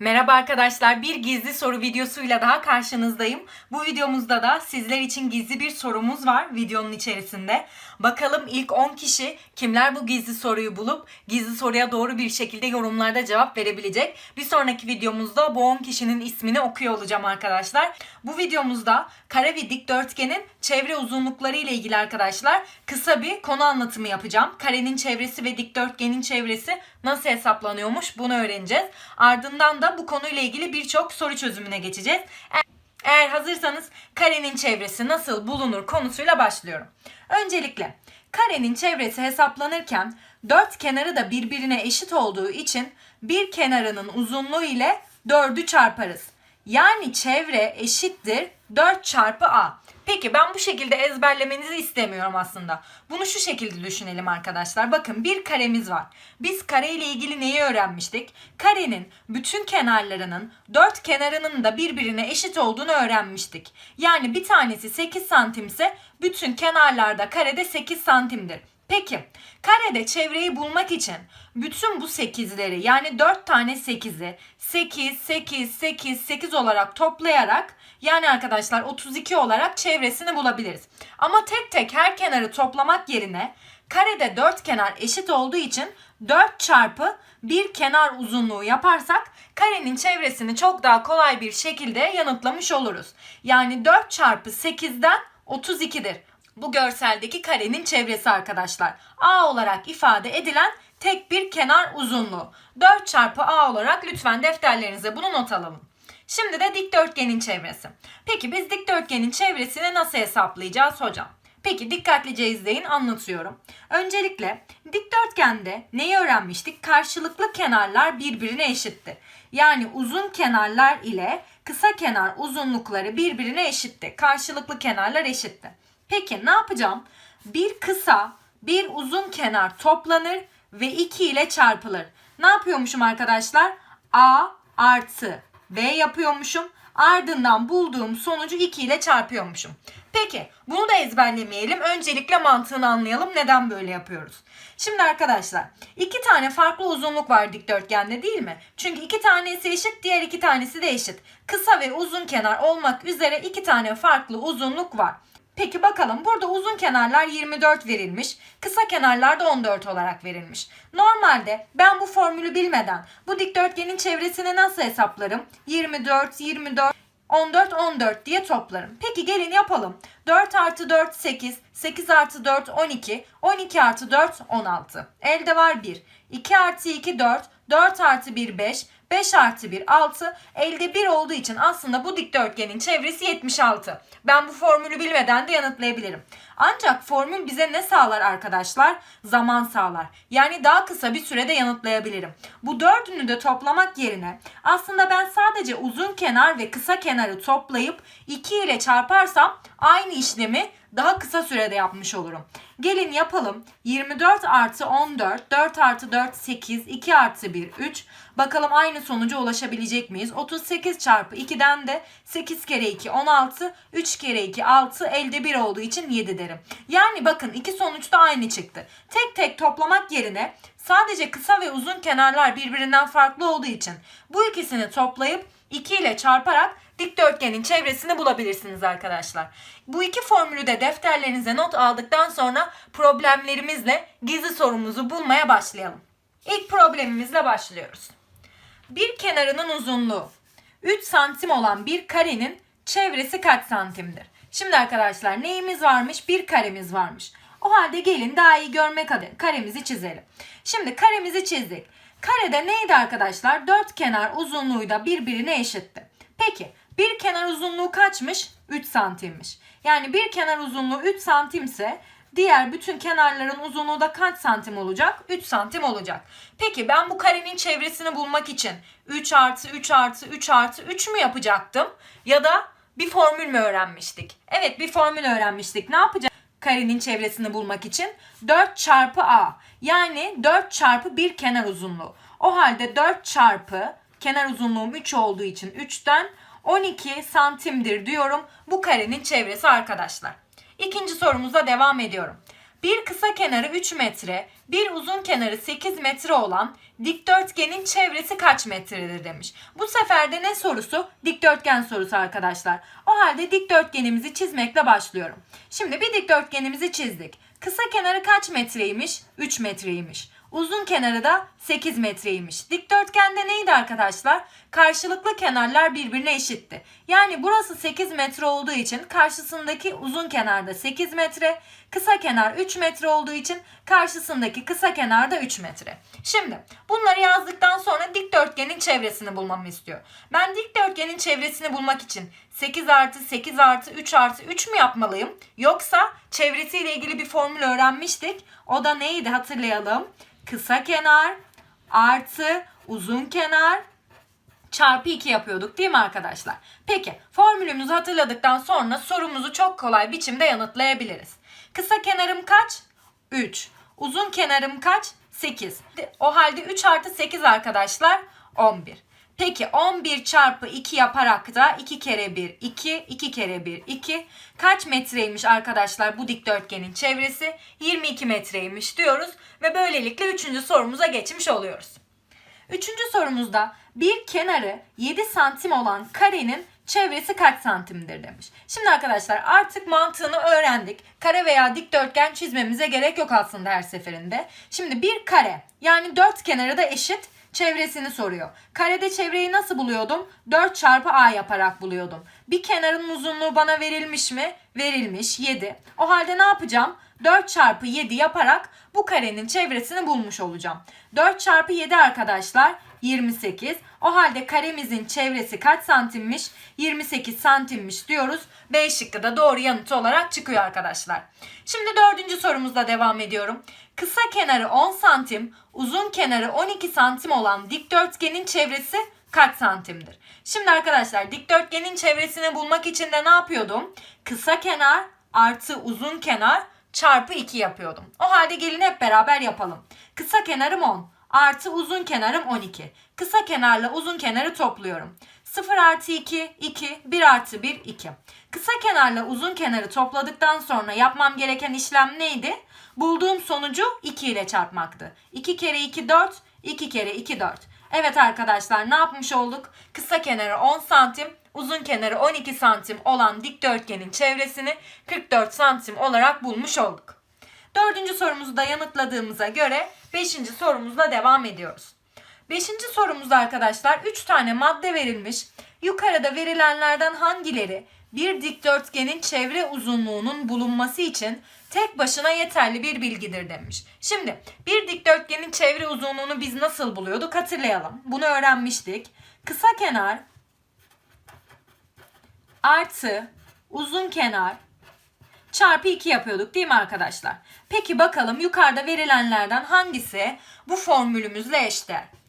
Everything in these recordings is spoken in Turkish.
Merhaba arkadaşlar, bir gizli soru videosuyla daha karşınızdayım. Bu videomuzda da sizler için gizli bir sorumuz var videonun içerisinde. Bakalım ilk 10 kişi kimler bu gizli soruyu bulup gizli soruya doğru bir şekilde yorumlarda cevap verebilecek. Bir sonraki videomuzda bu 10 kişinin ismini okuyor olacağım arkadaşlar. Bu videomuzda kare ve dikdörtgenin çevre uzunlukları ile ilgili arkadaşlar kısa bir konu anlatımı yapacağım. Karenin çevresi ve dikdörtgenin çevresi nasıl hesaplanıyormuş bunu öğreneceğiz. Ardından da bu konuyla ilgili birçok soru çözümüne geçeceğiz. E- Eğer hazırsanız karenin çevresi nasıl bulunur konusuyla başlıyorum. Öncelikle karenin çevresi hesaplanırken dört kenarı da birbirine eşit olduğu için bir kenarının uzunluğu ile 4'ü çarparız. Yani çevre eşittir 4 çarpı a. Peki ben bu şekilde ezberlemenizi istemiyorum aslında. Bunu şu şekilde düşünelim arkadaşlar. Bakın bir karemiz var. Biz kare ile ilgili neyi öğrenmiştik? Karenin bütün kenarlarının dört kenarının da birbirine eşit olduğunu öğrenmiştik. Yani bir tanesi 8 santimse bütün kenarlarda karede 8 santimdir. Peki karede çevreyi bulmak için bütün bu 8'leri yani 4 tane 8'i 8, 8, 8, 8 olarak toplayarak yani arkadaşlar 32 olarak çevresini bulabiliriz. Ama tek tek her kenarı toplamak yerine karede 4 kenar eşit olduğu için 4 çarpı bir kenar uzunluğu yaparsak karenin çevresini çok daha kolay bir şekilde yanıtlamış oluruz. Yani 4 çarpı 8'den 32'dir. Bu görseldeki karenin çevresi arkadaşlar. A olarak ifade edilen tek bir kenar uzunluğu. 4 çarpı A olarak lütfen defterlerinize bunu not alalım. Şimdi de dikdörtgenin çevresi. Peki biz dikdörtgenin çevresini nasıl hesaplayacağız hocam? Peki dikkatlice izleyin anlatıyorum. Öncelikle dikdörtgende neyi öğrenmiştik? Karşılıklı kenarlar birbirine eşitti. Yani uzun kenarlar ile kısa kenar uzunlukları birbirine eşitti. Karşılıklı kenarlar eşitti. Peki ne yapacağım? Bir kısa, bir uzun kenar toplanır ve 2 ile çarpılır. Ne yapıyormuşum arkadaşlar? A artı B yapıyormuşum. Ardından bulduğum sonucu 2 ile çarpıyormuşum. Peki bunu da ezberlemeyelim. Öncelikle mantığını anlayalım. Neden böyle yapıyoruz? Şimdi arkadaşlar iki tane farklı uzunluk var dikdörtgende değil mi? Çünkü iki tanesi eşit diğer iki tanesi de eşit. Kısa ve uzun kenar olmak üzere iki tane farklı uzunluk var. Peki bakalım burada uzun kenarlar 24 verilmiş. Kısa kenarlar da 14 olarak verilmiş. Normalde ben bu formülü bilmeden bu dikdörtgenin çevresini nasıl hesaplarım? 24, 24, 14, 14 diye toplarım. Peki gelin yapalım. 4 artı 4 8, 8 artı 4 12, 12 artı 4 16. Elde var 1. 2 artı 2 4, 4 artı 1 5, 5 artı 1 6. Elde 1 olduğu için aslında bu dikdörtgenin çevresi 76. Ben bu formülü bilmeden de yanıtlayabilirim. Ancak formül bize ne sağlar arkadaşlar? Zaman sağlar. Yani daha kısa bir sürede yanıtlayabilirim. Bu dördünü de toplamak yerine aslında ben sadece uzun kenar ve kısa kenarı toplayıp 2 ile çarparsam aynı işlemi daha kısa sürede yapmış olurum. Gelin yapalım. 24 artı 14, 4 artı 4 8, 2 artı 1 3. Bakalım aynı sonuca ulaşabilecek miyiz? 38 çarpı 2'den de 8 kere 2 16, 3 kere 2 6, elde 1 olduğu için 7 derim. Yani bakın iki sonuç da aynı çıktı. Tek tek toplamak yerine sadece kısa ve uzun kenarlar birbirinden farklı olduğu için bu ikisini toplayıp 2 ile çarparak dikdörtgenin çevresini bulabilirsiniz arkadaşlar. Bu iki formülü de defterlerinize not aldıktan sonra problemlerimizle gizli sorumuzu bulmaya başlayalım. İlk problemimizle başlıyoruz. Bir kenarının uzunluğu 3 santim olan bir karenin çevresi kaç santimdir? Şimdi arkadaşlar neyimiz varmış? Bir karemiz varmış. O halde gelin daha iyi görmek adına karemizi çizelim. Şimdi karemizi çizdik. Karede neydi arkadaşlar? Dört kenar uzunluğu da birbirine eşitti. Peki bir kenar uzunluğu kaçmış? 3 santimmiş. Yani bir kenar uzunluğu 3 santimse diğer bütün kenarların uzunluğu da kaç santim olacak? 3 santim olacak. Peki ben bu karenin çevresini bulmak için 3 artı 3 artı 3 artı 3 mü yapacaktım? Ya da bir formül mü öğrenmiştik? Evet bir formül öğrenmiştik. Ne yapacağız? Karenin çevresini bulmak için 4 çarpı a yani 4 çarpı bir kenar uzunluğu. O halde 4 çarpı kenar uzunluğum 3 olduğu için 3'ten 12 santimdir diyorum bu karenin çevresi arkadaşlar. İkinci sorumuza devam ediyorum. Bir kısa kenarı 3 metre, bir uzun kenarı 8 metre olan dikdörtgenin çevresi kaç metredir demiş. Bu sefer de ne sorusu? Dikdörtgen sorusu arkadaşlar. O halde dikdörtgenimizi çizmekle başlıyorum. Şimdi bir dikdörtgenimizi çizdik. Kısa kenarı kaç metreymiş? 3 metreymiş. Uzun kenarı da 8 metreymiş. Dikdörtgende neydi arkadaşlar? Karşılıklı kenarlar birbirine eşitti. Yani burası 8 metre olduğu için karşısındaki uzun kenarda 8 metre, kısa kenar 3 metre olduğu için karşısındaki kısa kenar da 3 metre. Şimdi bunları yazdıktan sonra dikdörtgenin çevresini bulmamı istiyor. Ben dikdörtgenin çevresini bulmak için 8 artı 8 artı 3 artı 3 mü yapmalıyım? Yoksa çevresiyle ilgili bir formül öğrenmiştik. O da neydi hatırlayalım. Kısa kenar artı uzun kenar çarpı 2 yapıyorduk değil mi arkadaşlar? Peki formülümüzü hatırladıktan sonra sorumuzu çok kolay biçimde yanıtlayabiliriz. Kısa kenarım kaç? 3. Uzun kenarım kaç? 8. O halde 3 artı 8 arkadaşlar 11. Peki 11 çarpı 2 yaparak da 2 kere 1 2, 2 kere 1 2. Kaç metreymiş arkadaşlar bu dikdörtgenin çevresi? 22 metreymiş diyoruz ve böylelikle 3. sorumuza geçmiş oluyoruz. Üçüncü sorumuzda bir kenarı 7 santim olan karenin çevresi kaç santimdir demiş. Şimdi arkadaşlar artık mantığını öğrendik. Kare veya dikdörtgen çizmemize gerek yok aslında her seferinde. Şimdi bir kare yani dört kenarı da eşit çevresini soruyor. Karede çevreyi nasıl buluyordum? 4 çarpı a yaparak buluyordum. Bir kenarın uzunluğu bana verilmiş mi? Verilmiş 7. O halde ne yapacağım? 4 çarpı 7 yaparak bu karenin çevresini bulmuş olacağım. 4 çarpı 7 arkadaşlar 28. O halde karemizin çevresi kaç santimmiş? 28 santimmiş diyoruz. B şıkkı da doğru yanıt olarak çıkıyor arkadaşlar. Şimdi dördüncü sorumuzla devam ediyorum. Kısa kenarı 10 santim, uzun kenarı 12 santim olan dikdörtgenin çevresi kaç santimdir? Şimdi arkadaşlar dikdörtgenin çevresini bulmak için de ne yapıyordum? Kısa kenar artı uzun kenar çarpı 2 yapıyordum. O halde gelin hep beraber yapalım. Kısa kenarım 10 artı uzun kenarım 12. Kısa kenarla uzun kenarı topluyorum. 0 artı 2, 2, 1 artı 1, 2. Kısa kenarla uzun kenarı topladıktan sonra yapmam gereken işlem neydi? Bulduğum sonucu 2 ile çarpmaktı. 2 kere 2 4, 2 kere 2 4. Evet arkadaşlar ne yapmış olduk? Kısa kenarı 10 santim, uzun kenarı 12 santim olan dikdörtgenin çevresini 44 santim olarak bulmuş olduk. Dördüncü sorumuzu da yanıtladığımıza göre beşinci sorumuzla devam ediyoruz. Beşinci sorumuzda arkadaşlar 3 tane madde verilmiş. Yukarıda verilenlerden hangileri bir dikdörtgenin çevre uzunluğunun bulunması için tek başına yeterli bir bilgidir demiş. Şimdi bir dikdörtgenin çevre uzunluğunu biz nasıl buluyorduk hatırlayalım. Bunu öğrenmiştik. Kısa kenar artı uzun kenar çarpı 2 yapıyorduk değil mi arkadaşlar? Peki bakalım yukarıda verilenlerden hangisi bu formülümüzle eşdeğer?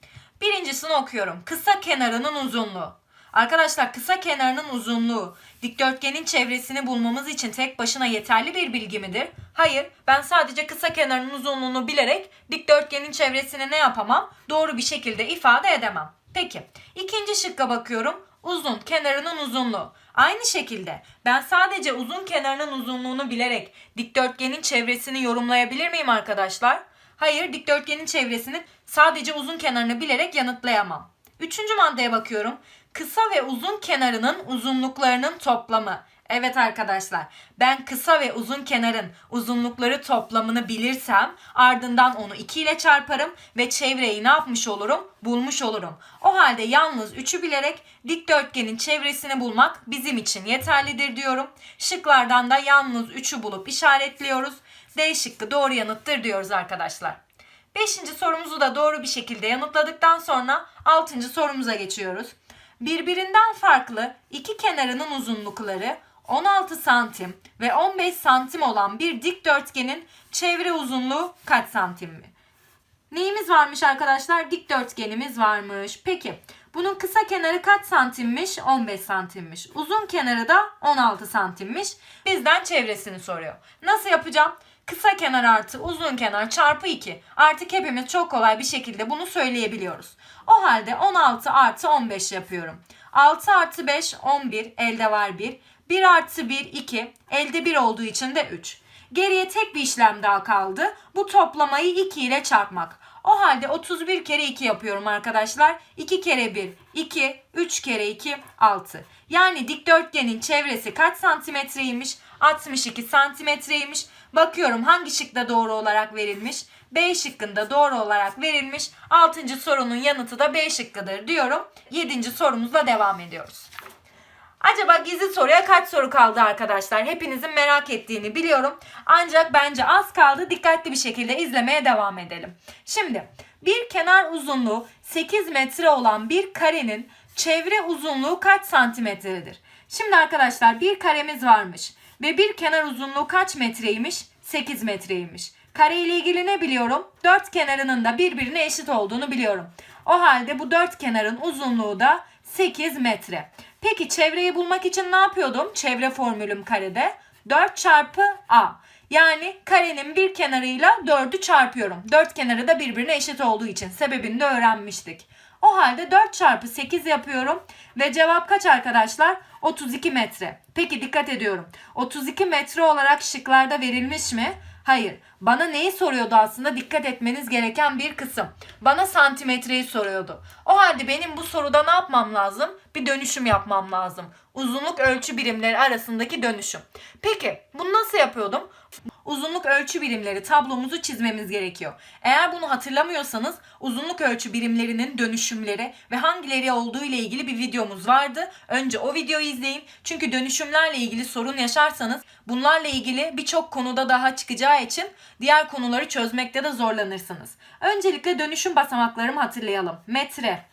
Birincisini okuyorum. Kısa kenarının uzunluğu. Arkadaşlar kısa kenarının uzunluğu dikdörtgenin çevresini bulmamız için tek başına yeterli bir bilgi midir? Hayır. Ben sadece kısa kenarının uzunluğunu bilerek dikdörtgenin çevresini ne yapamam? Doğru bir şekilde ifade edemem. Peki. ikinci şıkka bakıyorum. Uzun kenarının uzunluğu. Aynı şekilde ben sadece uzun kenarının uzunluğunu bilerek dikdörtgenin çevresini yorumlayabilir miyim arkadaşlar? Hayır, dikdörtgenin çevresini sadece uzun kenarını bilerek yanıtlayamam. Üçüncü maddeye bakıyorum. Kısa ve uzun kenarının uzunluklarının toplamı. Evet arkadaşlar ben kısa ve uzun kenarın uzunlukları toplamını bilirsem ardından onu 2 ile çarparım ve çevreyi ne yapmış olurum? Bulmuş olurum. O halde yalnız 3'ü bilerek dikdörtgenin çevresini bulmak bizim için yeterlidir diyorum. Şıklardan da yalnız 3'ü bulup işaretliyoruz. D şıkkı doğru yanıttır diyoruz arkadaşlar. Beşinci sorumuzu da doğru bir şekilde yanıtladıktan sonra altıncı sorumuza geçiyoruz. Birbirinden farklı iki kenarının uzunlukları 16 santim ve 15 santim olan bir dikdörtgenin çevre uzunluğu kaç santim mi? Neyimiz varmış arkadaşlar? Dikdörtgenimiz varmış. Peki bunun kısa kenarı kaç santimmiş? 15 santimmiş. Uzun kenarı da 16 santimmiş. Bizden çevresini soruyor. Nasıl yapacağım? Kısa kenar artı uzun kenar çarpı 2. Artık hepimiz çok kolay bir şekilde bunu söyleyebiliyoruz. O halde 16 artı 15 yapıyorum. 6 artı 5 11 elde var 1. 1 artı 1 2 elde 1 olduğu için de 3. Geriye tek bir işlem daha kaldı. Bu toplamayı 2 ile çarpmak. O halde 31 kere 2 yapıyorum arkadaşlar. 2 kere 1 2, 3 kere 2 6. Yani dikdörtgenin çevresi kaç santimetreymiş? 62 santimetreymiş. Bakıyorum hangi şıkta doğru olarak verilmiş? B şıkkında doğru olarak verilmiş. 6. sorunun yanıtı da B şıkkıdır diyorum. 7. sorumuzla devam ediyoruz. Acaba gizli soruya kaç soru kaldı arkadaşlar? Hepinizin merak ettiğini biliyorum. Ancak bence az kaldı. Dikkatli bir şekilde izlemeye devam edelim. Şimdi bir kenar uzunluğu 8 metre olan bir karenin çevre uzunluğu kaç santimetredir? Şimdi arkadaşlar bir karemiz varmış ve bir kenar uzunluğu kaç metreymiş? 8 metreymiş. Kare ile ilgili ne biliyorum? Dört kenarının da birbirine eşit olduğunu biliyorum. O halde bu dört kenarın uzunluğu da 8 metre. Peki çevreyi bulmak için ne yapıyordum? Çevre formülüm karede. 4 çarpı a. Yani karenin bir kenarıyla 4'ü çarpıyorum. Dört kenarı da birbirine eşit olduğu için sebebini de öğrenmiştik. O halde 4 çarpı 8 yapıyorum ve cevap kaç arkadaşlar? 32 metre. Peki dikkat ediyorum. 32 metre olarak şıklarda verilmiş mi? Hayır. Bana neyi soruyordu aslında dikkat etmeniz gereken bir kısım. Bana santimetreyi soruyordu. O halde benim bu soruda ne yapmam lazım? Bir dönüşüm yapmam lazım. Uzunluk ölçü birimleri arasındaki dönüşüm. Peki bunu nasıl yapıyordum? Uzunluk ölçü birimleri tablomuzu çizmemiz gerekiyor. Eğer bunu hatırlamıyorsanız uzunluk ölçü birimlerinin dönüşümleri ve hangileri olduğu ile ilgili bir videomuz vardı. Önce o videoyu izleyin. Çünkü dönüşümlerle ilgili sorun yaşarsanız bunlarla ilgili birçok konuda daha çıkacağı için diğer konuları çözmekte de zorlanırsınız. Öncelikle dönüşüm basamaklarımı hatırlayalım. Metre,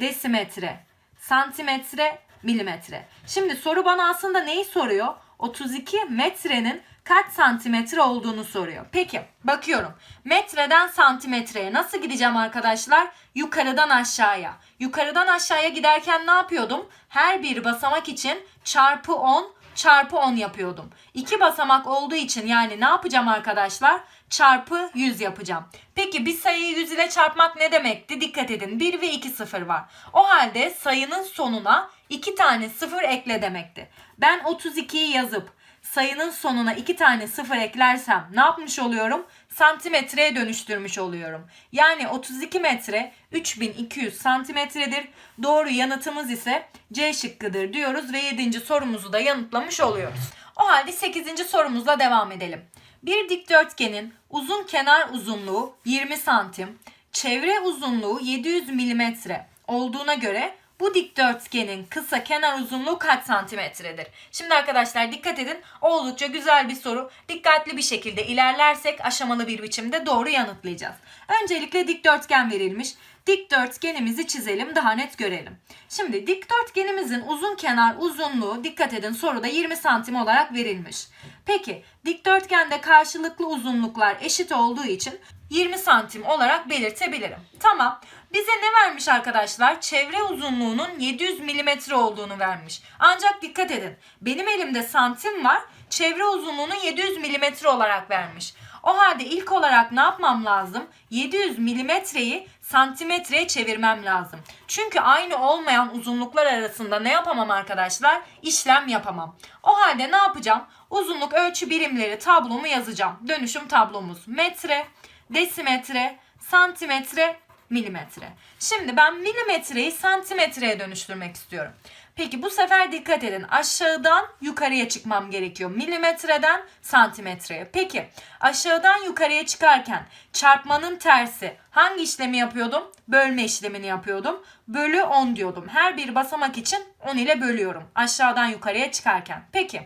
desimetre, santimetre, milimetre. Şimdi soru bana aslında neyi soruyor? 32 metrenin kaç santimetre olduğunu soruyor. Peki bakıyorum. Metreden santimetreye nasıl gideceğim arkadaşlar? Yukarıdan aşağıya. Yukarıdan aşağıya giderken ne yapıyordum? Her bir basamak için çarpı 10 çarpı 10 yapıyordum. İki basamak olduğu için yani ne yapacağım arkadaşlar? Çarpı 100 yapacağım. Peki bir sayıyı 100 ile çarpmak ne demekti? Dikkat edin 1 ve 2 sıfır var. O halde sayının sonuna 2 tane sıfır ekle demekti. Ben 32'yi yazıp sayının sonuna 2 tane sıfır eklersem ne yapmış oluyorum? Santimetreye dönüştürmüş oluyorum. Yani 32 metre 3200 santimetredir. Doğru yanıtımız ise C şıkkıdır diyoruz ve 7. sorumuzu da yanıtlamış oluyoruz. O halde 8. sorumuzla devam edelim. Bir dikdörtgenin uzun kenar uzunluğu 20 santim, çevre uzunluğu 700 milimetre olduğuna göre bu dikdörtgenin kısa kenar uzunluğu kaç santimetredir? Şimdi arkadaşlar dikkat edin. Oldukça güzel bir soru. Dikkatli bir şekilde ilerlersek aşamalı bir biçimde doğru yanıtlayacağız. Öncelikle dikdörtgen verilmiş. Dikdörtgenimizi çizelim daha net görelim. Şimdi dikdörtgenimizin uzun kenar uzunluğu dikkat edin soruda 20 santim olarak verilmiş. Peki dikdörtgende karşılıklı uzunluklar eşit olduğu için 20 santim olarak belirtebilirim. Tamam. Bize ne vermiş arkadaşlar? Çevre uzunluğunun 700 milimetre olduğunu vermiş. Ancak dikkat edin. Benim elimde santim var. Çevre uzunluğunu 700 milimetre olarak vermiş. O halde ilk olarak ne yapmam lazım? 700 milimetreyi santimetreye çevirmem lazım. Çünkü aynı olmayan uzunluklar arasında ne yapamam arkadaşlar? İşlem yapamam. O halde ne yapacağım? Uzunluk ölçü birimleri tablomu yazacağım. Dönüşüm tablomuz metre, desimetre, santimetre, milimetre. Şimdi ben milimetreyi santimetreye dönüştürmek istiyorum. Peki bu sefer dikkat edin. Aşağıdan yukarıya çıkmam gerekiyor. Milimetreden santimetreye. Peki aşağıdan yukarıya çıkarken çarpmanın tersi hangi işlemi yapıyordum? Bölme işlemini yapıyordum. Bölü 10 diyordum. Her bir basamak için 10 ile bölüyorum. Aşağıdan yukarıya çıkarken. Peki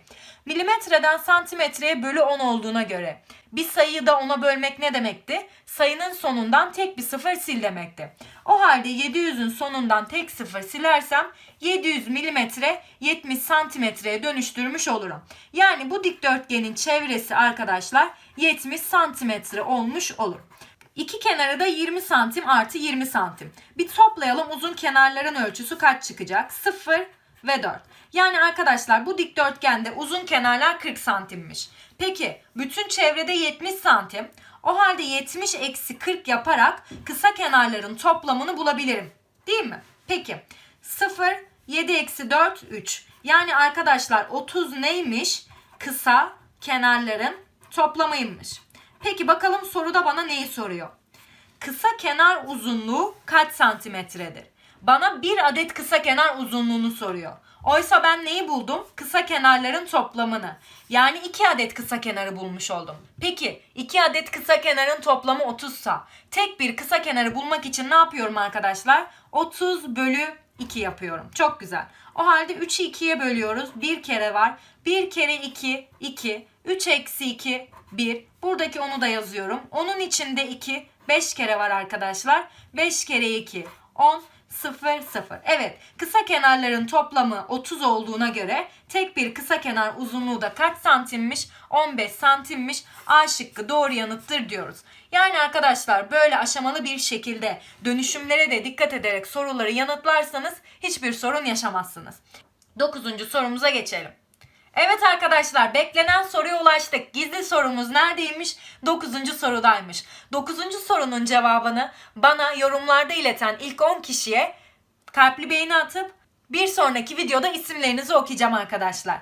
milimetreden santimetreye bölü 10 olduğuna göre bir sayıyı da ona bölmek ne demekti? Sayının sonundan tek bir sıfır sil demekti. O halde 700'ün sonundan tek sıfır silersem 700 milimetre 70 santimetreye dönüştürmüş olurum. Yani bu dikdörtgenin çevresi arkadaşlar 70 santimetre olmuş olur. İki kenarı da 20 santim artı 20 santim. Bir toplayalım uzun kenarların ölçüsü kaç çıkacak? 0 ve 4. Yani arkadaşlar bu dikdörtgende uzun kenarlar 40 santimmiş. Peki bütün çevrede 70 santim. O halde 70 eksi 40 yaparak kısa kenarların toplamını bulabilirim. Değil mi? Peki 0, 7 eksi 4, 3. Yani arkadaşlar 30 neymiş? Kısa kenarların toplamıymış. Peki bakalım soruda bana neyi soruyor? Kısa kenar uzunluğu kaç santimetredir? Bana bir adet kısa kenar uzunluğunu soruyor. Oysa ben neyi buldum? Kısa kenarların toplamını. Yani iki adet kısa kenarı bulmuş oldum. Peki iki adet kısa kenarın toplamı 30 sa tek bir kısa kenarı bulmak için ne yapıyorum arkadaşlar? 30 bölü 2 yapıyorum. Çok güzel. O halde 3'ü 2'ye bölüyoruz. Bir kere var. 1 kere 2, 2. 3 eksi 2, 1. Buradaki onu da yazıyorum. Onun içinde 2, 5 kere var arkadaşlar. 5 kere 2, 10, 0, 0. Evet kısa kenarların toplamı 30 olduğuna göre tek bir kısa kenar uzunluğu da kaç santimmiş? 15 santimmiş. A şıkkı doğru yanıttır diyoruz. Yani arkadaşlar böyle aşamalı bir şekilde dönüşümlere de dikkat ederek soruları yanıtlarsanız hiçbir sorun yaşamazsınız. Dokuzuncu sorumuza geçelim. Evet arkadaşlar beklenen soruya ulaştık. Gizli sorumuz neredeymiş? 9. sorudaymış. 9. sorunun cevabını bana yorumlarda ileten ilk 10 kişiye kalpli beğeni atıp bir sonraki videoda isimlerinizi okuyacağım arkadaşlar.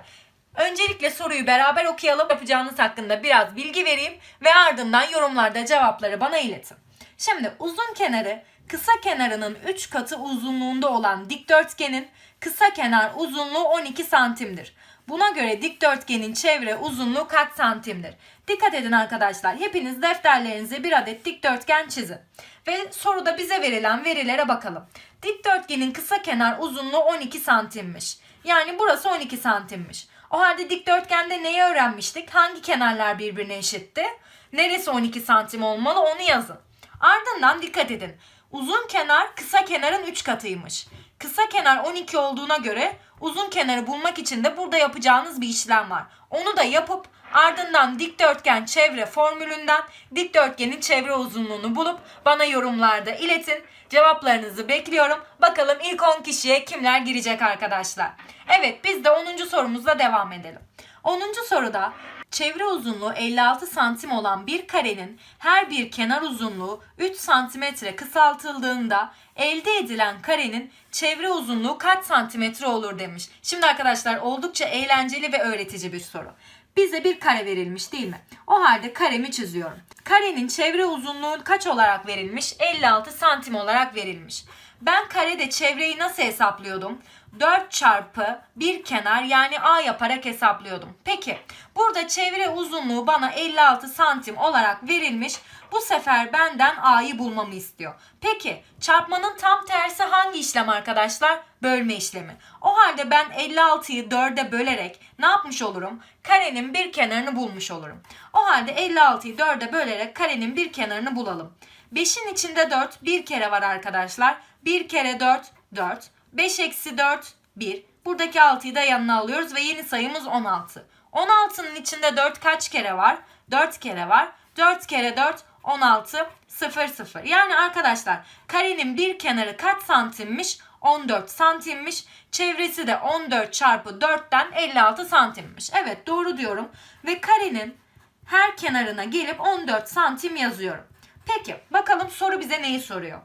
Öncelikle soruyu beraber okuyalım. Yapacağınız hakkında biraz bilgi vereyim ve ardından yorumlarda cevapları bana iletin. Şimdi uzun kenarı kısa kenarının 3 katı uzunluğunda olan dikdörtgenin kısa kenar uzunluğu 12 santimdir. Buna göre dikdörtgenin çevre uzunluğu kaç santimdir? Dikkat edin arkadaşlar. Hepiniz defterlerinize bir adet dikdörtgen çizin. Ve soruda bize verilen verilere bakalım. Dikdörtgenin kısa kenar uzunluğu 12 santimmiş. Yani burası 12 santimmiş. O halde dikdörtgende neyi öğrenmiştik? Hangi kenarlar birbirine eşitti? Neresi 12 santim olmalı onu yazın. Ardından dikkat edin. Uzun kenar kısa kenarın 3 katıymış. Kısa kenar 12 olduğuna göre uzun kenarı bulmak için de burada yapacağınız bir işlem var. Onu da yapıp ardından dikdörtgen çevre formülünden dikdörtgenin çevre uzunluğunu bulup bana yorumlarda iletin. Cevaplarınızı bekliyorum. Bakalım ilk 10 kişiye kimler girecek arkadaşlar. Evet biz de 10. sorumuzla devam edelim. 10. soruda çevre uzunluğu 56 santim olan bir karenin her bir kenar uzunluğu 3 santimetre kısaltıldığında elde edilen karenin çevre uzunluğu kaç santimetre olur demiş. Şimdi arkadaşlar oldukça eğlenceli ve öğretici bir soru. Bize bir kare verilmiş değil mi? O halde karemi çiziyorum. Karenin çevre uzunluğu kaç olarak verilmiş? 56 santim olarak verilmiş. Ben karede çevreyi nasıl hesaplıyordum? 4 çarpı bir kenar yani A yaparak hesaplıyordum. Peki burada çevre uzunluğu bana 56 santim olarak verilmiş. Bu sefer benden A'yı bulmamı istiyor. Peki çarpmanın tam tersi hangi işlem arkadaşlar? Bölme işlemi. O halde ben 56'yı 4'e bölerek ne yapmış olurum? Karenin bir kenarını bulmuş olurum. O halde 56'yı 4'e bölerek karenin bir kenarını bulalım. 5'in içinde 4 bir kere var arkadaşlar. 1 kere 4 4. 5 eksi 4 1. Buradaki 6'yı da yanına alıyoruz ve yeni sayımız 16. 16'nın içinde 4 kaç kere var? 4 kere var. 4 kere 4 16 0 0. Yani arkadaşlar karenin bir kenarı kaç santimmiş? 14 santimmiş. Çevresi de 14 çarpı 4'ten 56 santimmiş. Evet doğru diyorum. Ve karenin her kenarına gelip 14 santim yazıyorum. Peki bakalım soru bize neyi soruyor?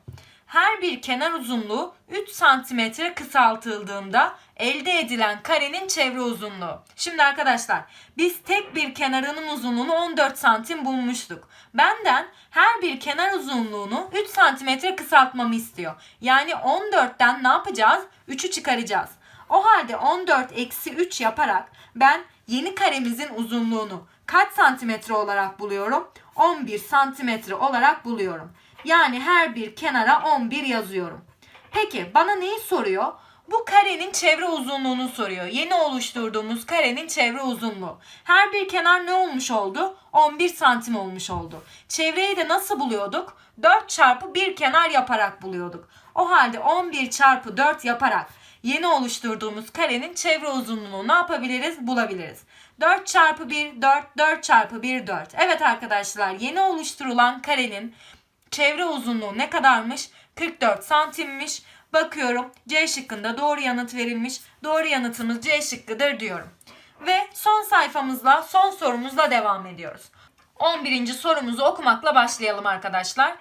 Her bir kenar uzunluğu 3 santimetre kısaltıldığında elde edilen karenin çevre uzunluğu. Şimdi arkadaşlar biz tek bir kenarının uzunluğunu 14 santim bulmuştuk. Benden her bir kenar uzunluğunu 3 santimetre kısaltmamı istiyor. Yani 14'ten ne yapacağız? 3'ü çıkaracağız. O halde 14 eksi 3 yaparak ben yeni karemizin uzunluğunu kaç santimetre olarak buluyorum? 11 santimetre olarak buluyorum. Yani her bir kenara 11 yazıyorum. Peki bana neyi soruyor? Bu karenin çevre uzunluğunu soruyor. Yeni oluşturduğumuz karenin çevre uzunluğu. Her bir kenar ne olmuş oldu? 11 santim olmuş oldu. Çevreyi de nasıl buluyorduk? 4 çarpı bir kenar yaparak buluyorduk. O halde 11 çarpı 4 yaparak yeni oluşturduğumuz karenin çevre uzunluğunu ne yapabiliriz? Bulabiliriz. 4 çarpı 1 4, 4 çarpı 1 4. Evet arkadaşlar yeni oluşturulan karenin çevre uzunluğu ne kadarmış? 44 santimmiş. Bakıyorum C şıkkında doğru yanıt verilmiş. Doğru yanıtımız C şıkkıdır diyorum. Ve son sayfamızla son sorumuzla devam ediyoruz. 11. sorumuzu okumakla başlayalım arkadaşlar.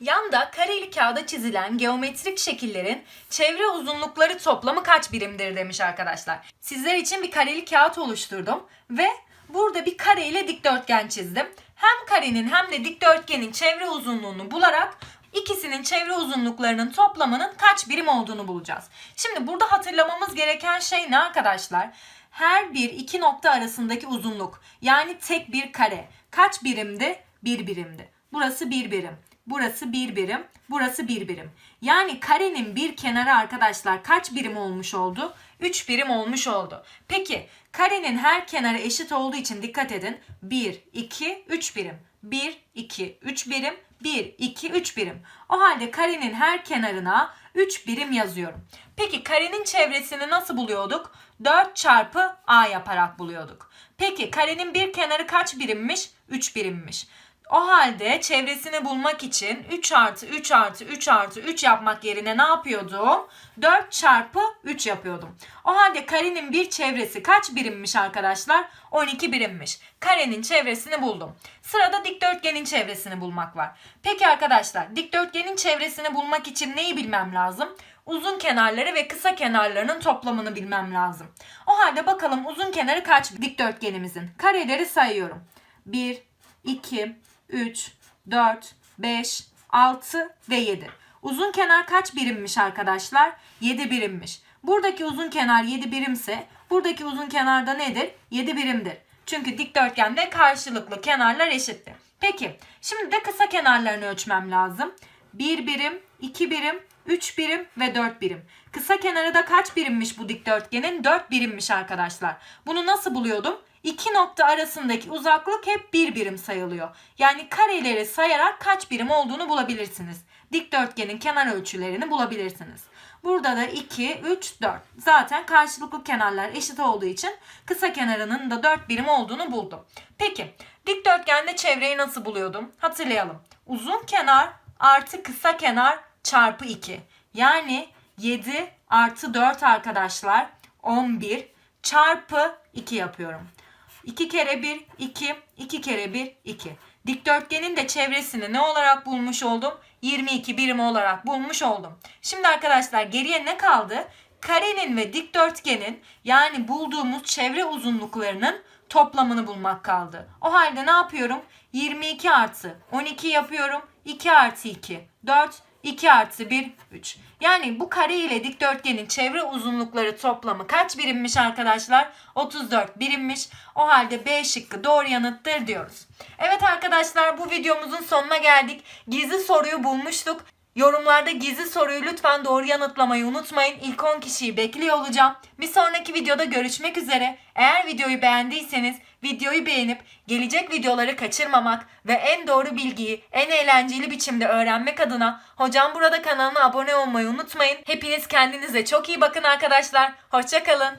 Yanda kareli kağıda çizilen geometrik şekillerin çevre uzunlukları toplamı kaç birimdir demiş arkadaşlar. Sizler için bir kareli kağıt oluşturdum ve burada bir kare ile dikdörtgen çizdim. Hem karenin hem de dikdörtgenin çevre uzunluğunu bularak ikisinin çevre uzunluklarının toplamının kaç birim olduğunu bulacağız. Şimdi burada hatırlamamız gereken şey ne arkadaşlar? Her bir iki nokta arasındaki uzunluk yani tek bir kare kaç birimdi? Bir birimdi. Burası bir birim. Burası bir birim. Burası bir birim. Yani karenin bir kenarı arkadaşlar kaç birim olmuş oldu? 3 birim olmuş oldu. Peki karenin her kenarı eşit olduğu için dikkat edin. 1, 2, 3 birim. 1, 2, 3 birim. 1, 2, 3 birim. O halde karenin her kenarına 3 birim yazıyorum. Peki karenin çevresini nasıl buluyorduk? 4 çarpı a yaparak buluyorduk. Peki karenin bir kenarı kaç birimmiş? 3 birimmiş. O halde çevresini bulmak için 3 artı 3 artı 3 artı 3 yapmak yerine ne yapıyordum? 4 çarpı 3 yapıyordum. O halde karenin bir çevresi kaç birimmiş arkadaşlar? 12 birimmiş. Karenin çevresini buldum. Sırada dikdörtgenin çevresini bulmak var. Peki arkadaşlar dikdörtgenin çevresini bulmak için neyi bilmem lazım? Uzun kenarları ve kısa kenarlarının toplamını bilmem lazım. O halde bakalım uzun kenarı kaç dikdörtgenimizin? Kareleri sayıyorum. 1, 2, 3, 4, 5, 6 ve 7. Uzun kenar kaç birimmiş arkadaşlar? 7 birimmiş. Buradaki uzun kenar 7 birimse buradaki uzun kenar da nedir? 7 birimdir. Çünkü dikdörtgende karşılıklı kenarlar eşittir. Peki şimdi de kısa kenarlarını ölçmem lazım. 1 birim, 2 birim, 3 birim ve 4 birim. Kısa kenarı da kaç birimmiş bu dikdörtgenin? 4 birimmiş arkadaşlar. Bunu nasıl buluyordum? İki nokta arasındaki uzaklık hep bir birim sayılıyor. Yani kareleri sayarak kaç birim olduğunu bulabilirsiniz. Dikdörtgenin kenar ölçülerini bulabilirsiniz. Burada da 2, 3, 4. Zaten karşılıklı kenarlar eşit olduğu için kısa kenarının da 4 birim olduğunu buldum. Peki dikdörtgende çevreyi nasıl buluyordum? Hatırlayalım. Uzun kenar artı kısa kenar çarpı 2. Yani 7 artı 4 arkadaşlar 11 çarpı 2 yapıyorum. 2 kere 1 2, 2 kere 1 2. Dikdörtgenin de çevresini ne olarak bulmuş oldum? 22 birim olarak bulmuş oldum. Şimdi arkadaşlar geriye ne kaldı? Karenin ve dikdörtgenin yani bulduğumuz çevre uzunluklarının toplamını bulmak kaldı. O halde ne yapıyorum? 22 artı 12 yapıyorum. 2 artı 2 4 2 artı 1 3. Yani bu kare ile dikdörtgenin çevre uzunlukları toplamı kaç birimmiş arkadaşlar? 34 birimmiş. O halde B şıkkı doğru yanıttır diyoruz. Evet arkadaşlar bu videomuzun sonuna geldik. Gizli soruyu bulmuştuk. Yorumlarda gizli soruyu lütfen doğru yanıtlamayı unutmayın. İlk 10 kişiyi bekliyor olacağım. Bir sonraki videoda görüşmek üzere. Eğer videoyu beğendiyseniz videoyu beğenip gelecek videoları kaçırmamak ve en doğru bilgiyi en eğlenceli biçimde öğrenmek adına hocam burada kanalına abone olmayı unutmayın. Hepiniz kendinize çok iyi bakın arkadaşlar. Hoşçakalın.